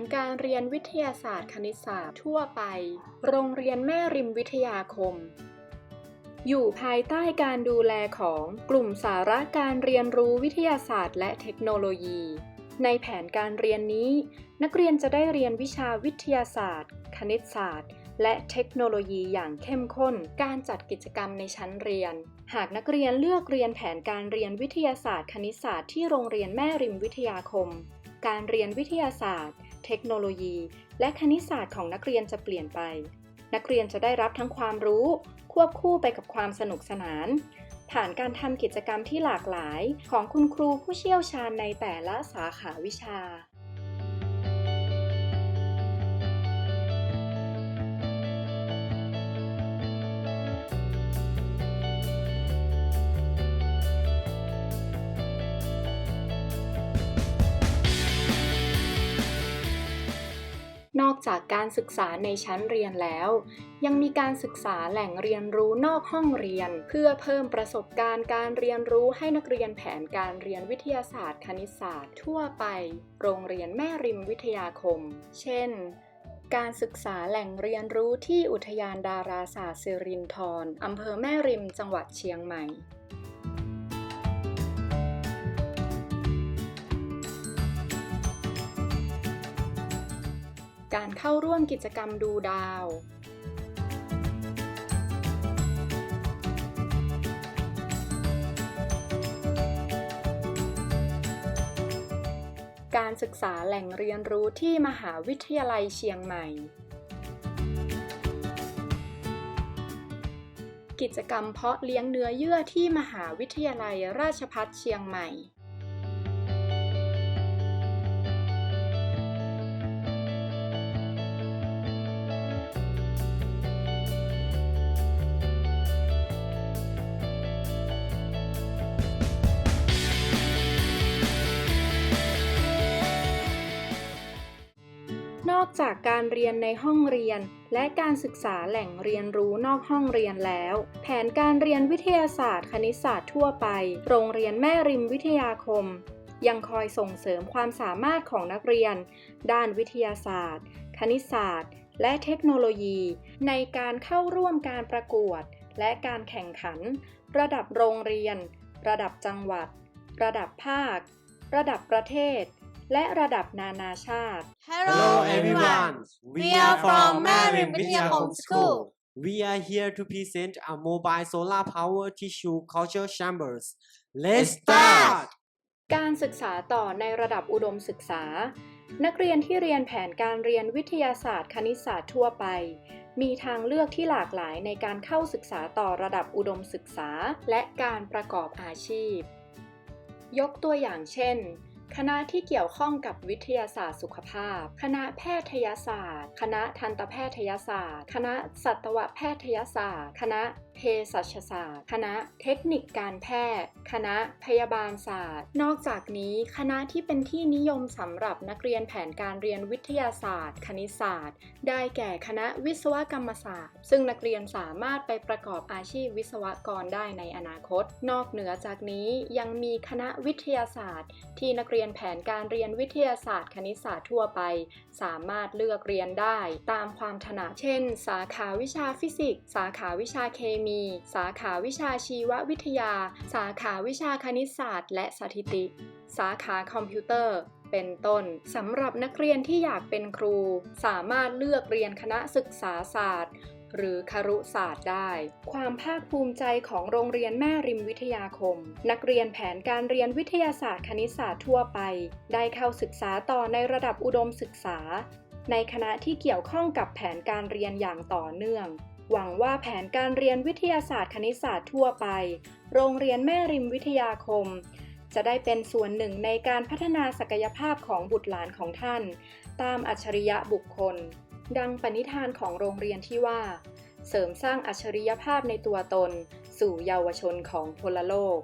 นการเรียนวิทยาศาสตร์คณิตศาสตร์ทั่วไป โรงเรียนแม่ริมวิทยาคม อยู่ภายใต้การดูแลของกลุ่มสาระการเรียนรู้วิทยาศาสตร์และเทคโนโลยี ในแผนการเรียนนี้ นักเรียนจะได้เรียนวิชาวิทยาศาสตร์ คณิตศาสตร์ และเทคโนโลยีอย่างเข้มข้น การจัดกิจกรรมในชั้นเรียน หากนักเรียนเลือกเรียนแผนการเรียนวิทยาศาสตร์ คณิตศาสตร์ที่โรงเรียนแม่ริมวิทยาคมการเรียนวิทยาศาสตร์ เทคโนโลยี และคณิตศาสตร์ของนักเรียนจะเปลี่ยนไป นักเรียนจะได้รับทั้งความรู้ ควบคู่ไปกับความสนุกสนาน ผ่านการทำกิจกรรมที่หลากหลายของคุณครูผู้เชี่ยวชาญในแต่ละสาขาวิชา นอกจากการศึกษาในชั้นเรียนแล้ว ยังมีการศึกษาแหล่งเรียนรู้นอกห้องเรียน เพื่อเพิ่มประสบการณ์การเรียนรู้ให้นักเรียนแผนการเรียนวิทยาศาสตร์ คณิตศาสตร์ ทั่วไป โรงเรียนแม่ริมวิทยาคม เช่นการศึกษาแหล่งเรียนรู้ที่อุทยานดาราศาสตร์สิรินธรอำเภอแม่ริมจังหวัดเชียงใหม่ การเข้าร่วมกิจกรรมดูดาว การศึกษาแหล่งเรียนรู้ที่มหาวิทยาลัยเชียงใหม่ กิจกรรมเพาะเลี้ยงเนื้อเยื่อที่มหาวิทยาลัยราชภัฏเชียงใหม่ อกจากการเรียนในห้องเรียน และการศึกษาแหล่งเรียนรู้นอกห้องเรียนแล้ว แผนการเรียนวิทยาศาสตร์ คณิตศาสตร์ทั่วไป โรงเรียนแม่ริมวิทยาคม ยังคอยส่งเสริมความสามารถของนักเรียน ด้านวิทยาศาสตร์ คณิตศาสตร์ และเทคโนโลยี ในการเข้าร่วมการประกวด และการแข่งขัน ระดับโรงเรียน ระดับจังหวัด ระดับภาค ระดับประเทศ และระดับนานาชาติ Hello everyone, we are from Marin Vidyakom School. We are here to present a mobile solar power tissue culture chambers. Let's start! การศึกษาต่อในระดับอุดมศึกษา นักเรียนที่เรียนแผนการเรียนวิทยาศาสตร์ คณิตศาสตร์ทั่วไป มีทางเลือกที่หลากหลายในการเข้าศึกษาต่อระดับอุดมศึกษา และการประกอบอาชีพ ยกตัวอย่างเช่น คณะที่เกี่ยวข้องกับวิทยาศาสตร์สุขภาพ คณะแพทยศาสตร์ คณะทันตแพทยศาสตร์ คณะสัตวแพทยศาสตร์ คณะ เภสัชศาสตร์ คณะเทคนิคการแพทย์ คณะพยาบาลศาสตร์ นอกจากนี้คณะที่เป็นที่นิยมสำหรับนักเรียนแผนการเรียนวิทยาศาสตร์ คณิตศาสตร์ ได้แก่คณะวิศวกรรมศาสตร์ ซึ่งนักเรียนสามารถไปประกอบอาชีพวิศวกรได้ในอนาคต นอกเหนือจากนี้ยังมีคณะวิทยาศาสตร์ ที่นักเรียนแผนการเรียนวิทยาศาสตร์ คณิตศาสตร์ทั่วไป สามารถเลือกเรียนได้ ตามความถนัดเช่น สาขาวิชาฟิสิกส์ สาขาวิชาเคมีมี สาขาวิชาชีววิทยา สาขาวิชาคณิตศาสตร์ และสถิติ สาขาคอมพิวเตอร์ เป็นต้นสำหรับนักเรียนที่อยากเป็นครู สามารถเลือกเรียนคณะศึกษาศาสตร์ หรือครุศาสตร์ได้ ความภาคภูมิใจของโรงเรียนแม่ริมวิทยาคม นักเรียนแผนการเรียนวิทยาศาสตร์คณิตศาสตร์ทั่วไป ได้เข้าศึกษาต่อในระดับอุดมศึกษาในคณะที่เกี่ยวข้องกับแผนการเรียนอย่างต่อเนื่อง หวังว่าแผนการเรียนวิทยาศาสตร์คณิตศาสตร์ทั่วไป โรงเรียนแม่ริมวิทยาคม จะได้เป็นส่วนหนึ่งในการพัฒนาศักยภาพของบุตรหลานของท่าน ตามอัจฉริยะบุคคล ดังปณิธานของโรงเรียนที่ว่า เสริมสร้างอัจฉริยภาพในตัวตน สู่เยาวชนของพลโลก